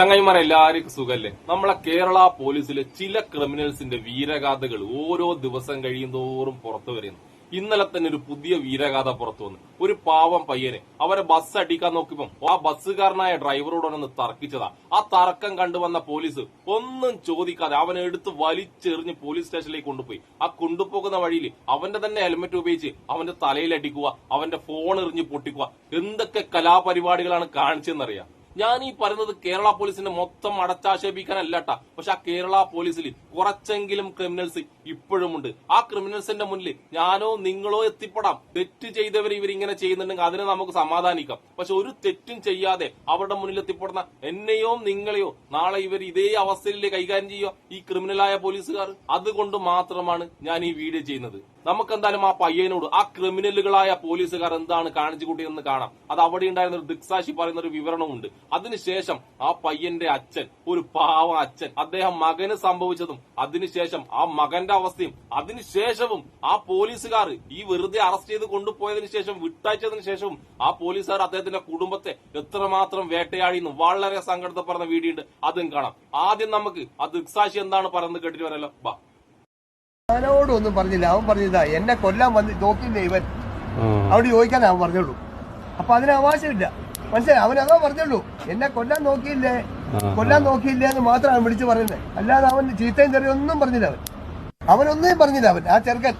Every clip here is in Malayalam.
ചങ്ങായിമാരെ എല്ലാവർക്കും സുഖല്ലേ? നമ്മളെ കേരള പോലീസിലെ ചില ക്രിമിനൽസിന്റെ വീരഗാഥകൾ ഓരോ ദിവസം കഴിയുന്തോറും പുറത്തു വരുന്നു. ഇന്നലെ തന്നെ ഒരു പുതിയ വീരഗാഥ പുറത്തു വന്നു. ഒരു പാവം പയ്യനെ അവരെ ബസ് അടിക്കാൻ നോക്കിയപ്പം ആ ബസ്സുകാരനായ ഡ്രൈവറോടൊന്ന് തർക്കിച്ചതാ. ആ തർക്കം കണ്ടുവന്ന പോലീസ് ഒന്നും ചോദിക്കാതെ അവനെ എടുത്ത് വലിച്ചെറിഞ്ഞ് പോലീസ് സ്റ്റേഷനിലേക്ക് കൊണ്ടുപോയി. ആ കൊണ്ടുപോകുന്ന വഴിയിൽ അവന്റെ തന്നെ ഹെൽമെറ്റ് ഉപയോഗിച്ച് അവന്റെ തലയിൽ അടിക്കുക അവന്റെ ഫോൺ എറിഞ്ഞ് പൊട്ടിക്കുക. എന്തൊക്കെ കലാപരിപാടികളാണ് കാണിച്ചെന്നറിയാം ഞാൻ ഈ പറയുന്നത് കേരള പോലീസിന്റെ മൊത്തം അടച്ചാക്ഷേപിക്കാനല്ല കേട്ടാ പക്ഷെ ആ കേരള പോലീസിൽ കുറച്ചെങ്കിലും ക്രിമിനൽസ് ഇപ്പോഴുമുണ്ട്. ആ ക്രിമിനൽസിന്റെ മുന്നിൽ ഞാനോ നിങ്ങളോ എത്തിപ്പെടാം. തെറ്റ് ചെയ്തവർ ഇവരിങ്ങനെ ചെയ്യുന്നുണ്ടെങ്കിൽ അതിനെ നമുക്ക് സമാധാനിക്കാം. പക്ഷെ ഒരു തെറ്റും ചെയ്യാതെ അവരുടെ മുന്നിൽ എത്തിപ്പെടുന്ന എന്നെയോ നിങ്ങളെയോ നാളെ ഇവർ ഇതേ അവസ്ഥയിൽ കൈകാര്യം ചെയ്യുക ഈ ക്രിമിനലായ പോലീസുകാർ? അതുകൊണ്ട് മാത്രമാണ് ഞാൻ ഈ വീഡിയോ ചെയ്യുന്നത്. നമുക്കെന്തായാലും ആ പയ്യനോട് ആ ക്രിമിനലുകളായ പോലീസുകാർ എന്താണ് കാണിച്ചു കൂട്ടിയതെന്ന് കാണാം. അത് അവിടെ ഉണ്ടായിരുന്ന ഒരു ദിക്സാക്ഷി പറയുന്ന ഒരു വിവരണമുണ്ട്. അതിനുശേഷം ആ പയ്യന്റെ അച്ഛൻ ഒരു പാവ അച്ഛൻ അദ്ദേഹം മകന് സംഭവിച്ചതും അതിനുശേഷം ആ മകന്റെ അവസ്ഥയും അതിനുശേഷവും ആ പോലീസുകാർ ഈ വെറുതെ അറസ്റ്റ് ചെയ്ത് കൊണ്ടുപോയതിനു ശേഷം വിട്ടയച്ചതിനു ശേഷവും ആ പോലീസുകാർ അദ്ദേഹത്തിന്റെ കുടുംബത്തെ എത്രമാത്രം വേട്ടയാടിയെന്ന് വളരെ സങ്കടപ്പെടുന്ന വീഡിയോ ഉണ്ട്. അതും കാണാം. ആദ്യം നമുക്ക് ആ ദിക്സാക്ഷി എന്താണ് പറയുന്നത് കേട്ടിട്ട് വരല്ലോ ബാ. ഞാനോടും ഒന്നും പറഞ്ഞില്ല. അവൻ പറഞ്ഞില്ല എന്നെ കൊല്ലാൻ വന്ന് നോക്കില്ലേ ഇവൻ? അവിടെ ചോദിക്കാൻ അവൻ പറഞ്ഞോളൂ അപ്പൊ അതിന് അവകാശമില്ല. മനസ്സിലായി? അവൻ അതോ പറഞ്ഞോളൂ എന്നെ കൊല്ലാൻ നോക്കിയില്ലേ? കൊല്ലാൻ നോക്കിയില്ലേ എന്ന് മാത്രം അവൻ വിളിച്ച് പറയുന്നത് അല്ലാതെ അവൻ ചീത്തയും ചെറിയ ഒന്നും പറഞ്ഞില്ല അവൻ. അവനൊന്നും പറഞ്ഞില്ല അവൻ. ആ ചെറുക്കൻ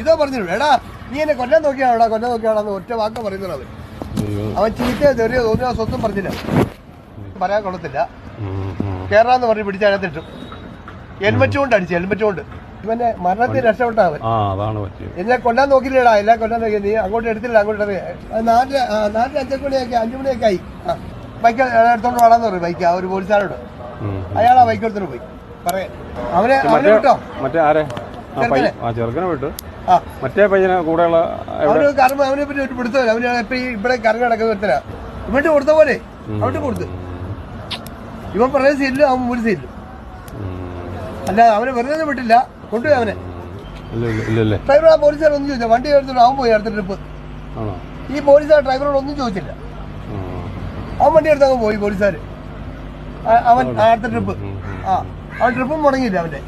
ഇതോ പറഞ്ഞുള്ളൂ എടാ നീ എന്നെ കൊല്ലാൻ നോക്കിയാണോടാ? കൊല്ലാൻ നോക്കിയാണെന്ന് ഒറ്റ വാക്ക് പറയുന്നുള്ളൂ അവൻ. അവൻ ചീത്തയോ ചെറിയോ തോന്നിയോ സ്വത്തും പറഞ്ഞില്ല പറയാൻ കൊള്ളത്തില്ല. കേരളാന്ന് പറഞ്ഞ് പിടിച്ചതിനകത്തിട്ടു ഹെൽമെറ്റ് കൊണ്ട് അടിച്ചു ഹെൽമെറ്റ് കൊണ്ട്. ഇവന്റെ മരണത്തിൽ രക്ഷപ്പെട്ടാ ആ അതാണ് പറ്റിയത്. എന്നെ കൊല്ലാൻ നോക്കില്ലടാ എല്ലാം കൊല്ലാൻ നോക്കി. നീ അങ്ങോട്ട് എടുത്തില്ല അങ്ങോട്ട് നാട്ടിൽ അഞ്ചു മണിയൊക്കെ അഞ്ചു മണിയൊക്കെ ആയി ആ ബൈക്ക് എടുത്തോണ്ട് വേണമെന്ന് പറയും ബൈക്ക് ആ ഒരു പോലീസുകാരോട്. അയാളാ അയാൾ ആ ബൈക്ക് എടുത്തോണ്ട് പോയി. പറയാൻ അവനെ അവനെ വിട്ടോ? മറ്റേ ആരെ? ആ ചെറുക്കനെ. വിട്ടു. മറ്റേ പയ്യനെ കൂടെയുള്ള അവന് കർമ്മ അവനെ പറ്റി ഒരു പിടുത്തമില്ല. അവന് ഇപ്പൊ ഇവിടെ കറങ്ങി നടക്കുന്ന ഒരുത്തരാ ഇവന്റെ കൊടുത്ത പോലെ. അവിടെ കൊടുത്തു. ഇവൻ പറയുന്ന സീറ്റിലും അവൻ ഒരു സീറ്റിലും. അല്ല അവനെ വെറുതെ വിട്ടില്ല. കൊണ്ടുപോയി അവനെ. ഡ്രൈവർ ആ പോലീസുകാർ ഒന്നും ചോദിച്ചില്ല. വണ്ടി എടുത്തിട്ട് അവൻ പോയി അടുത്ത ട്രിപ്പ് ഈ പോലീസുകാർ ഡ്രൈവറോട് ഒന്നും ചോദിച്ചില്ല. അവൻ വണ്ടി എടുത്ത് അങ്ങ് പോയി പോലീസുകാർ അവൻ അടുത്ത ട്രിപ്പ് ആ അവൻ ട്രിപ്പും മുടങ്ങിയില്ല അവന്റെ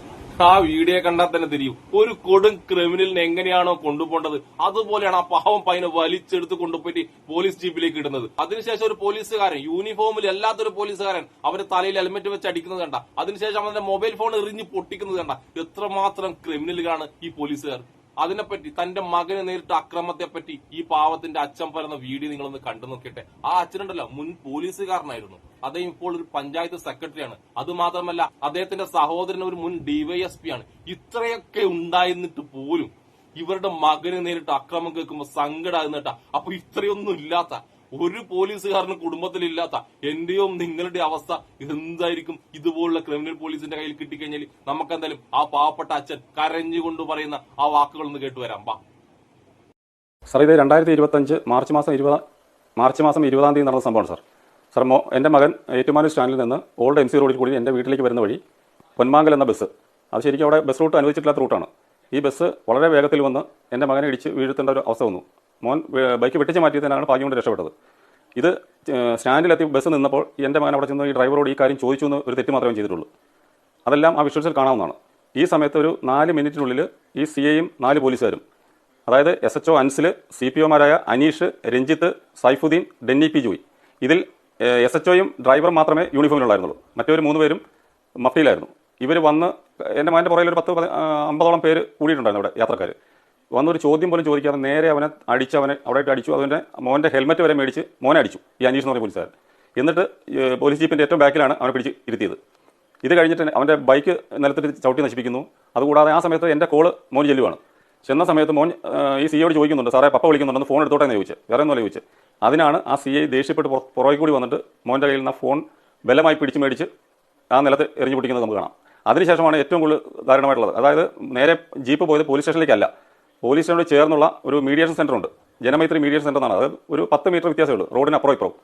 ആ വീഡിയോ കണ്ടാൽ തന്നെ തിരിയും. ഒരു കൊടും ക്രിമിനലിനെ എങ്ങനെയാണോ കൊണ്ടുപോകേണ്ടത്? അതുപോലെയാണ് ആ പാവം പയ്യനെ വലിച്ചെടുത്ത് കൊണ്ടുപോയിട്ട് പോലീസ് ജീപ്പിലേക്ക് ഇടുന്നത്. അതിനുശേഷം ഒരു പോലീസുകാരൻ യൂണിഫോമിൽ അല്ലാത്തൊരു പോലീസുകാരൻ അവന്റെ തലയിൽ ഹെൽമെറ്റ് വെച്ച് അടിക്കുന്നത് കണ്ട. അതിനുശേഷം അവന്റെ മൊബൈൽ ഫോൺ എറിഞ്ഞ് പൊട്ടിക്കുന്നത് കണ്ട. എത്രമാത്രം ക്രിമിനലുകളാണ് ഈ പോലീസുകാർ. അതിനെപ്പറ്റി തന്റെ മകന് നേരിട്ട അക്രമത്തെ പറ്റി ഈ പാവത്തിന്റെ അച്ഛൻ പറയുന്ന വീഡിയോ നിങ്ങളൊന്ന് കണ്ടു നോക്കിട്ടെ ആ അച്ഛനുണ്ടല്ലോ മുൻ പോലീസുകാരനായിരുന്നു. അദ്ദേഹം ഇപ്പോൾ ഒരു പഞ്ചായത്ത് സെക്രട്ടറിയാണ്. അത് മാത്രമല്ല അദ്ദേഹത്തിന്റെ സഹോദരൻ ഒരു മുൻ ഡിവൈഎസ്പി ആണ്. ഇത്രയൊക്കെ ഉണ്ടായിരുന്നിട്ട് പോലും ഇവരുടെ മകന് നേരിട്ട് അക്രമം കേൾക്കുമ്പോൾ സങ്കടമാകുന്നേട്ടാ അപ്പൊ ഇത്രയൊന്നും ഇല്ലാത്ത ഒരു പോലീസുകാരനും കുടുംബത്തിലില്ലാത്ത എന്റെയും നിങ്ങളുടെ അവസ്ഥ എന്തായിരിക്കും? ഇതുപോലുള്ള ക്രിമിനൽ പോലീസിന്റെ കയ്യിൽ കിട്ടിക്കഴിഞ്ഞാൽ നമുക്കെന്തായാലും ആ പാവപ്പെട്ട അച്ഛൻ കരഞ്ഞുകൊണ്ട് പറയുന്ന ആ വാക്കുകളൊന്ന് കേട്ടുവരാം ബാ സാർ ഇത് രണ്ടായിരത്തി ഇരുപത്തഞ്ച് മാർച്ച് മാസം ഇരുപതാം മാർച്ച് മാസം ഇരുപതാം തീയതി നടന്ന സംഭവമാണ് സാർ. സാർ മോ എന്റെ മകൻ ഏറ്റുമാനൂർ സ്റ്റാൻഡിൽ നിന്ന് ഓൾഡ് എം സി റോഡിൽ കൂടി എന്റെ വീട്ടിലേക്ക് വരുന്ന വഴി പൊന്മാങ്കൽ എന്ന ബസ്. അത് ശരിക്കും അവിടെ ബസ് റൂട്ട് അനുവദിച്ചിട്ടില്ലാത്ത റൂട്ടാണ്. ഈ ബസ് വളരെ വേഗത്തിൽ വന്ന് എന്റെ മകനെ ഇടിച്ച് വീഴ്ത്തേണ്ട ഒരു അവസ്ഥ വന്നു. മോൻ ബൈക്ക് വെട്ടിച്ച് മാറ്റിയതിനാണ് ഭാഗ്യം കൊണ്ട് രക്ഷപ്പെട്ടത്. ഇത് സ്റ്റാൻഡിലെത്തി ബസ് നിന്നപ്പോൾ എന്റെ മകൻ അവിടെ ചെന്ന് ഈ ഡ്രൈവറോട് ഈ കാര്യം ചോദിച്ചു എന്ന് ഒരു തെറ്റ് മാത്രമേ ചെയ്തിട്ടുള്ളൂ. അതെല്ലാം ആ വിഷ്വൽസിൽ കാണാവുന്നതാണ്. ഈ സമയത്ത് ഒരു നാല് മിനിറ്റിനുള്ളിൽ ഈ സി എയും നാല് പോലീസുകാരും അതായത് S H O Ansil C P ഒമാരായ Aneesh Ranjith Saifuddin Denny P Joy. ഇതിൽ എസ് എച്ച് ഒയും ഡ്രൈവറും മാത്രമേ യൂണിഫോമിലുള്ളായിരുന്നുള്ളൂ മറ്റൊരു മൂന്ന് പേരും മഫ്റ്റിയിലായിരുന്നു ഇവർ വന്ന് എന്റെ മകന്റെ പുറകിൽ ഒരു പത്ത് അമ്പതോളം പേര് കൂടിയിട്ടുണ്ടായിരുന്നു അവിടെ യാത്രക്കാർ വന്നൊരു ചോദ്യം പോലും ചോദിക്കാതെ നേരെ അവനെ അടിച്ച് അവനെ അവിടെ ഇട്ട് അടിച്ചു. അതിന്റെ മോന്റെ ഹെൽമെറ്റ് വരെ മേടിച്ച് മോനെ അടിച്ചു ഈ അനീഷ് എന്ന് പറഞ്ഞ പോലീസുകാരൻ. എന്നിട്ട് പോലീസ് ജീപ്പിന്റെ ഏറ്റവും ബാക്കിലാണ് അവനെ പിടിച്ച് ഇരുത്തിയത്. ഇത് കഴിഞ്ഞിട്ട് അവന്റെ ബൈക്ക് നിലത്തിട്ട് ചവിട്ടി നശിപ്പിക്കുന്നു. അതുകൂടാതെ ആ സമയത്ത് എന്റെ കോൾ മോൻ ചെല്ലുവാണ്. ചെന്ന സമയത്ത് മോൻ ഈ സിയോട് ചോദിക്കുന്നുണ്ട് സാറേ പപ്പ വിളിക്കുന്നുണ്ട് ഫോൺ എടുത്തോട്ടെ? എന്ന് ചോദിച്ചു. വേറെ ഒന്നും ചോദിച്ചു. അതിനാണ് ആ സി ഐ ദേഷ്യപ്പെട്ട് പുറകെ കൂടി വന്നിട്ട് മോന്റെ കയ്യിൽ നിന്ന് ഫോൺ ബലമായി പിടിച്ച് മേടിച്ച് ആ നിലത്ത് എറിഞ്ഞു പൊട്ടിക്കുന്നത് നമുക്ക് കാണാം. അതിനുശേഷമാണ് ഏറ്റവും കൂടുതൽ ദാരുണമായിട്ടുള്ളത്. അതായത് നേരെ ജീപ്പ് പോയത് പോലീസ് സ്റ്റേഷനിലേക്കല്ല. പോലീസ് സ്റ്റേഷനോട് ചേർന്നുള്ള ഒരു മീഡിയേഷൻ സെന്റർ ഉണ്ട്. ജനമൈത്രി മീഡിയേഷൻ സെന്റർ എന്നാണ്. അതായത് ഒരു പത്ത് മീറ്റർ വ്യത്യാസമേ ഉള്ളൂ റോഡിന് അപ്പുറം ഇപ്പുറം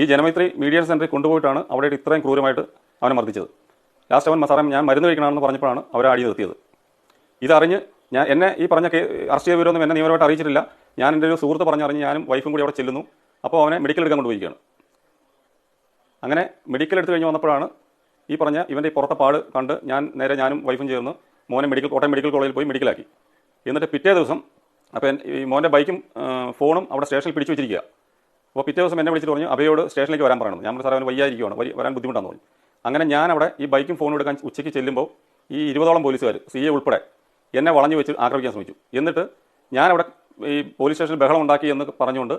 ഈ ജനമൈത്രി മീഡിയേഷൻ സെന്ററിൽ കൊണ്ടുപോയിട്ടാണ് അവിടെ ഇത്രയും ക്രൂരമായിട്ട് അവനെ മർദ്ദിച്ചത്. ലാസ്റ്റ് അവൻ സാറേ ഞാൻ മരുന്ന് കഴിക്കണമെന്ന് പറഞ്ഞപ്പോഴാണ് അവരെ അടി നിർത്തിയത്. ഇതറിഞ്ഞ് ഞാൻ എന്നെ ഈ പറഞ്ഞ അറസ്റ്റ് ചെയ്ത വിവരമൊന്നും എന്നെ നിയമപരമായിട്ട് അറിയിച്ചിട്ടില്ല. ഞാൻ എന്റെ ഒരു സുഹൃത്ത് പറഞ്ഞറിഞ്ഞ് ഞാനും വൈഫും കൂടി അവിടെ ചെല്ലുന്നു. അപ്പോൾ അവനെ മെഡിക്കൽ എടുക്കാൻ കൊണ്ടുപോയിരിക്കുകയാണ്. അങ്ങനെ മെഡിക്കൽ എടുത്തു കഴിഞ്ഞ് വന്നപ്പോഴാണ് ഈ പറഞ്ഞ ഇവന്റെ പുറത്തെ പാട് കണ്ട് ഞാൻ നേരെ ഞാനും വൈഫും ചേർന്ന് മോനെ മെഡിക്കൽ കോട്ടയം മെഡിക്കൽ കോളേജിൽ പോയി മെഡിക്കലാക്കി എന്നിട്ട് പിറ്റേ ദിവസം അപ്പോൾ ഈ മോന്റെ ബൈക്കും ഫോണും അവിടെ സ്റ്റേഷനിൽ പിടിച്ചു വെച്ചിരിക്കുക. അപ്പോൾ പിറ്റേ ദിവസം എന്നെ വിളിച്ചിട്ട് പറഞ്ഞു അഭയോട് സ്റ്റേഷനിലേക്ക് വരാൻ പറയണം. ഞാൻ സാർ അവന് വയ്യായിരിക്കുവാണ്. വരി- വരാൻ ബുദ്ധിമുട്ടാണെന്ന് പറഞ്ഞു. അങ്ങനെ ഞാൻ അവിടെ ഈ ബൈക്കും ഫോണും എടുക്കാൻ ഉച്ചയ്ക്ക് ചെല്ലുമ്പോൾ ഈ ഇരുപതോളം പോലീസുകാർ സി എ ഉൾപ്പെടെ എന്നെ വളഞ്ഞു വെച്ച് ആക്രമിക്കാൻ ശ്രമിച്ചു. എന്നിട്ട് ഞാൻ അവിടെ ഈ പോലീസ് സ്റ്റേഷനിൽ ബഹളം ഉണ്ടാക്കി എന്ന് പറഞ്ഞുകൊണ്ട്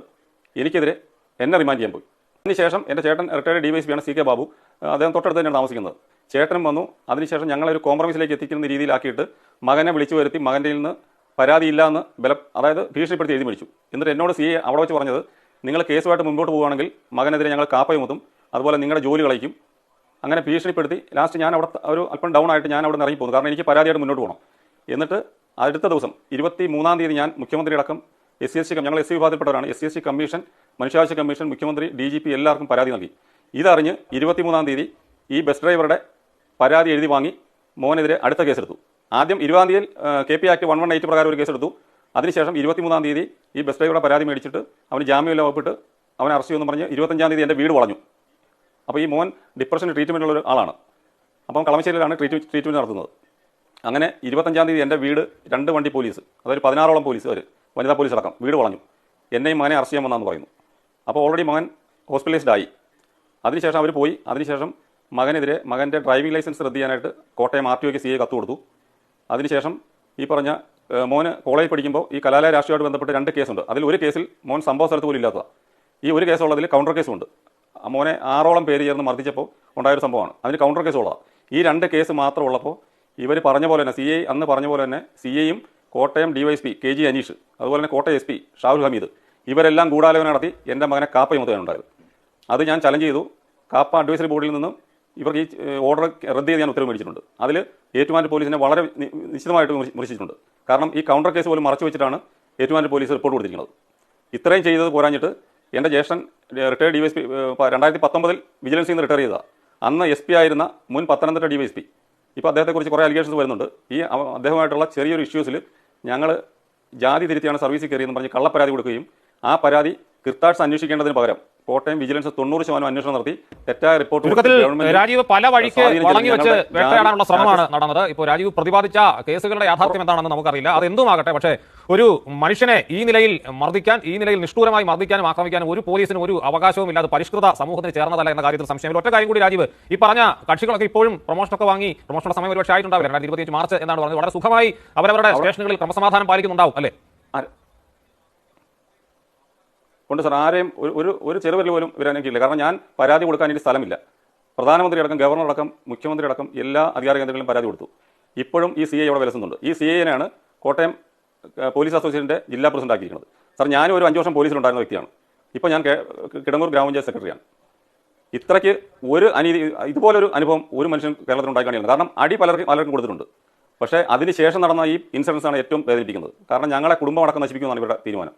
എനിക്കെതിരെ എന്നെ റിമാൻഡ് ചെയ്യാൻ പോയി. അതിനുശേഷം എന്റെ ചേട്ടൻ റിട്ടയർഡ് ഡി വൈ ആണ് സി കെ ബാബു. അദ്ദേഹം തൊട്ടടുത്ത് തന്നെയാണ് താമസിക്കുന്നത്. ചേട്ടനും വന്നു. അതിനുശേഷം ഞങ്ങളൊരു കോംപ്രമൈസിലേക്ക് എത്തിക്കുന്ന രീതിയിലാക്കിയിട്ട് മകനെ വിളിച്ചു വരുത്തി മകന്റെ നിന്ന് പരാതിയില്ല എന്ന് ബല അതായത് ഭീഷണിപ്പെടുത്തി എഴുതി മേടിച്ചു എന്നിട്ട് എന്നോട് സി അവിടെ വെച്ച് പറഞ്ഞത് നിങ്ങൾ കേസുമായിട്ട് മുമ്പോട്ട് പോവുകയാണെങ്കിൽ മകനെതിരെ ഞങ്ങൾ കാപ്പയുമത്തും അതുപോലെ നിങ്ങളുടെ ജോലി കളയിക്കും. അങ്ങനെ ഭീഷണിപ്പെടുത്തി ലാസ്റ്റ് ഞാൻ അവിടെ ഒരു അല്പം ഡൗൺ ആയിട്ട് ഞാൻ അവിടെ ഇറങ്ങി പോകുന്നു കാരണം എനിക്ക് പരാതിയായിട്ട് മുന്നോട്ട് പോകണം. എന്നിട്ട് അടുത്ത ദിവസം ഇരുപത്തി മൂന്നാം തീയതി ഞാൻ മുഖ്യമന്ത്രി അടക്കം എസ് സി എസ് സി ഞങ്ങൾ S C വിഭാഗത്തിൽപ്പെട്ടവരാണ്. S C S C commission മനുഷ്യാവകാശ കമ്മീഷൻ മുഖ്യമന്ത്രി ഡി ജി പി എല്ലാവർക്കും പരാതി നൽകി. ഇതറിഞ്ഞ് ഇരുപത്തിമൂന്നാം തീയതി ഈ ബസ് ഡ്രൈവറുടെ പരാതി എഴുതി വാങ്ങി മോനെതിരെ അടുത്ത കേസെടുത്തു. ആദ്യം ഇരുപതാം തീയതി K P act one one eight പ്രകാരം ഒരു കേസെടുത്തു. അതിനുശേഷം ഇരുപത്തിമൂന്നാം തീയതി ഈ ബസ് ഡ്രൈവറുടെ പരാതി മേടിച്ചിട്ട് അവന് ജാമ്യമില്ല വകുപ്പിട്ട് അവനെ അറസ്റ്റ് ചെയ്യുമെന്ന് പറഞ്ഞ് ഇരുപത്തഞ്ചാം തീയതി എന്റെ വീട് വളഞ്ഞു. അപ്പോൾ ഈ മോൻ ഡിപ്രഷൻ ട്രീറ്റ്മെന്റുള്ള ഒരു ആളാണ്. അപ്പം കളമശ്ശേരിയിലാണ് ട്രീറ്റ് ട്രീറ്റ്മെന്റ് നടത്തുന്നത്. അങ്ങനെ ഇരുപത്തഞ്ചാം തീയതി എന്റെ വീട് രണ്ട് വണ്ടി പോലീസ് അതൊരു പതിനാറോളം പോലീസ് അവർ വനിതാ പോലീസ് അടക്കം വീട് വളഞ്ഞു. എന്നെയും മകനെ അറസ്റ്റ് ചെയ്യാൻ വന്നാന്ന് പറയുന്നു. അപ്പോൾ ഓൾറെഡി മകൻ ഹോസ്പിറ്റലൈസ്ഡ് ആയി. അതിനുശേഷം അവർ പോയി. അതിനുശേഷം മകനെതിരെ മകന്റെ ഡ്രൈവിംഗ് ലൈസൻസ് റദ്ദ് ചെയ്യാനായിട്ട് കോട്ടയം ആർ ടി ഒക്ക് സി എ കത്ത് കൊടുത്തു. അതിനുശേഷം ഈ പറഞ്ഞ മോന് കോളേജിൽ പഠിക്കുമ്പോൾ ഈ കലാലയ രാഷ്ട്രീയമായിട്ട് ബന്ധപ്പെട്ട് രണ്ട് കേസുണ്ട്. അതിൽ ഒരു കേസിൽ മോൻ സംഭവ സ്ഥലത്ത് പോലും ഇല്ലാത്തതാണ് ഈ ഒരു കേസുള്ളതിൽ കൗണ്ടർ കേസുമുണ്ട് മോനെ ആറോളം പേര് ചേർന്ന് മർദ്ദിച്ചപ്പോൾ ഉണ്ടായൊരു സംഭവമാണ്. അതിന് കൗണ്ടർ കേസുള്ളതാണ് ഈ രണ്ട് കേസ് മാത്രം ഉള്ളപ്പോൾ ഇവർ പറഞ്ഞ പോലെ തന്നെ സി ഐ അന്ന് പറഞ്ഞ പോലെ തന്നെ സി ഐയും Kottayam DYSP K G Aneesh അതുപോലെ തന്നെ കോട്ടയം എസ് പി ഷാഹുൽ ഹമീദ് ഇവരെല്ലാം ഗൂഢാലോചന നടത്തി എന്റെ മകനെ കാപ്പ ചുമത്തുകയാണുണ്ടായത് അത് ഞാൻ ചലഞ്ച് ചെയ്തു. കാപ്പ അഡ്വൈസറി ബോർഡിൽ നിന്നും ഇവർക്ക് ഈ ഓർഡർ റദ്ദ് ഞാൻ ഉത്തരവ് മേടിച്ചിട്ടുണ്ട്. അതിൽ ഏറ്റുമാനൂർ പോലീസിനെ വളരെ നിശ്ചിതമായിട്ട് വിമർശി- വിമർശിച്ചിട്ടുണ്ട്. കാരണം ഈ കൗണ്ടർ കേസ് പോലും മറച്ചു വെച്ചിട്ടാണ് ഏറ്റുമാനൂർ പോലീസ് റിപ്പോർട്ട് കൊടുത്തിരിക്കുന്നത്. ഇത്രയും ചെയ്തത് പോരാഞ്ഞിട്ട് എന്റെ ജ്യേഷ്ഠൻ retired D Y S P രണ്ടായിരത്തി പത്തൊമ്പതിൽ വിജിലൻസിൽ നിന്ന് റിട്ടയർ ചെയ്ത. അന്ന് എസ് പി ആയിരുന്ന മുൻ Pathanamthitta D Y S P ഇപ്പോൾ അദ്ദേഹത്തെക്കുറിച്ച് കുറേ അലിഗേഷൻസ് വരുന്നുണ്ട്. ഈ അദ്ദേഹമായിട്ടുള്ള ചെറിയൊരു ഇഷ്യൂസിൽ ഞങ്ങൾ ജാതി തിരുത്തിയാണ് സർവീസിൽ കയറിയെന്ന് പറഞ്ഞ് കള്ളപ്പരാതി കൊടുക്കുകയും ആ പരാതി കിർത്താഴ്സ് അന്വേഷിക്കേണ്ടതിന് പകരം കോട്ടയം വിജിലൻസ് തൊണ്ണൂറ് ശതമാനം അന്വേഷണം നടത്തി. തെറ്റായ റിപ്പോർട്ട് രാജീവ് പല വഴിക്ക് വളങ്ങി വെച്ച് വേട്ടയാടാനുള്ള ശ്രമമാണ് നടന്നത്. ഇപ്പോൾ രാജീവ് പ്രതിപാദിച്ച കേസുകളുടെ യാഥാർത്ഥ്യം എന്താണെന്ന് നമുക്കറിയില്ല. അത് എന്തുമാകട്ടെ? പക്ഷേ ഒരു മനുഷ്യനെ ഈ നിലയിൽ മർദ്ദിക്കാൻ ഈ നിലയിൽ നിഷ്ഠൂരമായി മർദ്ദിക്കാനും ആക്രമിക്കാനും ഒരു പോലീസിനും ഒരു അവകാശവും ഇല്ലാതെ പരിഷ്കൃത സമൂഹത്തിന് ചേർന്നതല്ല എന്ന കാര്യത്തിൽ സംശയമില്ല ഒറ്റ കാര്യം കൂടി രാജീവ് ഈ പറഞ്ഞ കക്ഷികളൊക്കെ ഇപ്പോഴും പ്രൊമോഷനൊക്കെ വാങ്ങി പ്രൊമോഷനുള്ള സമയം ഒരുപക്ഷെ ആയിട്ടുണ്ടാവില്ല. രണ്ടായിരത്തി ഇരുപത്തിയഞ്ച് മാർച്ച് എന്നാണ് പറഞ്ഞത്. വളരെ സുഖമായി അവരവരുടെ സ്റ്റേഷനുകളിൽ ക്രമസമാധാനം പാലിക്കുന്നുണ്ടാവും അല്ലേ? ഉണ്ട് സാർ ആരെയും ഒരു- ഒരു ചെറുവിരൽ പോലും ഇവരനക്കില്ല കാരണം ഞാൻ പരാതി കൊടുക്കാൻ എനിക്ക് സ്ഥലമില്ല. പ്രധാനമന്ത്രി അടക്കം ഗവർണർ അടക്കം മുഖ്യമന്ത്രി അടക്കം എല്ലാ അധികാര കേന്ദ്രങ്ങളിലും പരാതി കൊടുത്തു. ഇപ്പോഴും ഈ സി ഐ അവിടെ വിലസുന്നുണ്ട്. ഈ സി ഐനാണ് കോട്ടയം പോലീസ് അസോസിയേഷന്റെ ജില്ലാ പ്രസിഡന്റ് ആക്കിയിരിക്കുന്നത്. സാർ ഞാനും ഒരു അഞ്ച് വർഷം പോലീസിലുണ്ടായിരുന്ന വ്യക്തിയാണ്. ഇപ്പോൾ ഞാൻ കിടങ്ങൂർ ഗ്രാമപഞ്ചായത്ത് സെക്രട്ടറിയാണ്. ഇത്രയ്ക്ക് ഒരു അനീതി ഇതുപോലൊരു അനുഭവം ഒരു മനുഷ്യൻ കേരളത്തിൽ ഉണ്ടായി കാണില്ല കാരണം അടി പലർക്കും പലർക്കും കൊടുത്തിട്ടുണ്ട്. പക്ഷേ അതിനുശേഷം നടന്ന ഈ ഇൻസിഡൻസ് ആണ് ഏറ്റവും വേദനിപ്പിക്കുന്നത്. കാരണം ഞങ്ങളെ കുടുംബം അടക്കം നശിപ്പിക്കുന്നതാണ് ഇവരുടെ തീരുമാനം.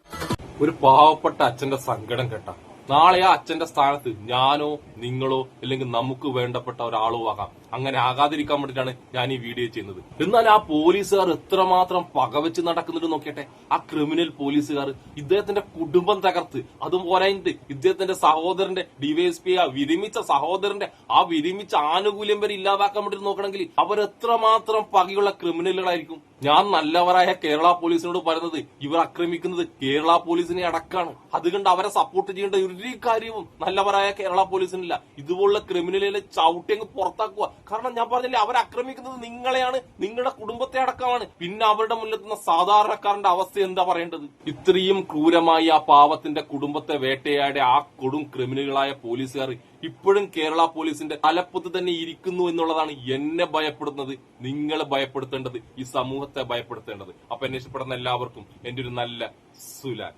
ഒരു പാവപ്പെട്ട അച്ഛന്റെ സങ്കടം കേട്ട. നാളെ ആ അച്ഛന്റെ സ്ഥാനത്ത് ഞാനോ നിങ്ങളോ അല്ലെങ്കിൽ നമുക്ക് വേണ്ടപ്പെട്ട ഒരാളോ ആകാം. അങ്ങനെ ആകാതിരിക്കാൻ വേണ്ടിയിട്ടാണ് ഞാൻ ഈ വീഡിയോ ചെയ്യുന്നത്. എന്നാൽ ആ പോലീസുകാർ എത്രമാത്രം പകവെച്ച് നടക്കുന്നുണ്ട് നോക്കിയട്ടെ. ആ ക്രിമിനൽ പോലീസുകാർ ഇദ്ദേഹത്തിന്റെ കുടുംബം തകർത്ത് അതും പോരായിട്ട് ഇദ്ദേഹത്തിന്റെ സഹോദരന്റെ ഡിവൈഎസ്പി ആ വിരമിച്ച സഹോദരന്റെ ആ വിരമിച്ച ആനുകൂല്യം വരെ ഇല്ലാതാക്കാൻ വേണ്ടി നോക്കണമെങ്കിൽ അവരെത്രമാത്രം പകയുള്ള ക്രിമിനലുകളായിരിക്കും ഞാൻ നല്ലവരായ കേരള പോലീസിനോട് പറയുന്നത് ഇവർ ആക്രമിക്കുന്നത് കേരള പോലീസിനെ അടക്കാണ്. അതുകൊണ്ട് അവരെ സപ്പോർട്ട് ചെയ്യേണ്ട ഒരു കാര്യവും നല്ലവരായ കേരള പോലീസിനില്ല. ഇതുപോലുള്ള ക്രിമിനലുകളെ ചവിട്ടി അങ്ങ് പുറത്താക്കുക. കാരണം ഞാൻ പറഞ്ഞില്ലേ അവർ ആക്രമിക്കുന്നത് നിങ്ങളെയാണ് നിങ്ങളുടെ കുടുംബത്തെ അടക്കമാണ്. പിന്നെ അവരുടെ മുന്നിലെത്തുന്ന സാധാരണക്കാരന്റെ അവസ്ഥ എന്താ പറയേണ്ടത്? ഇത്രയും ക്രൂരമായി ആ പാവത്തിന്റെ കുടുംബത്തെ വേട്ടയാടെ ആ കൊടും ക്രിമിനലുകളായ പോലീസുകാർ ഇപ്പോഴും കേരള പോലീസിന്റെ തലപ്പത്ത് തന്നെ ഇരിക്കുന്നു എന്നുള്ളതാണ് എന്നെ ഭയപ്പെടുന്നത് നിങ്ങൾ ഭയപ്പെടുത്തേണ്ടത് ഈ സമൂഹത്തെ ഭയപ്പെടുത്തേണ്ടത്. അപ്പൊ എന്നെ എല്ലാവർക്കും എന്റെ ഒരു നല്ല സുലാൻ.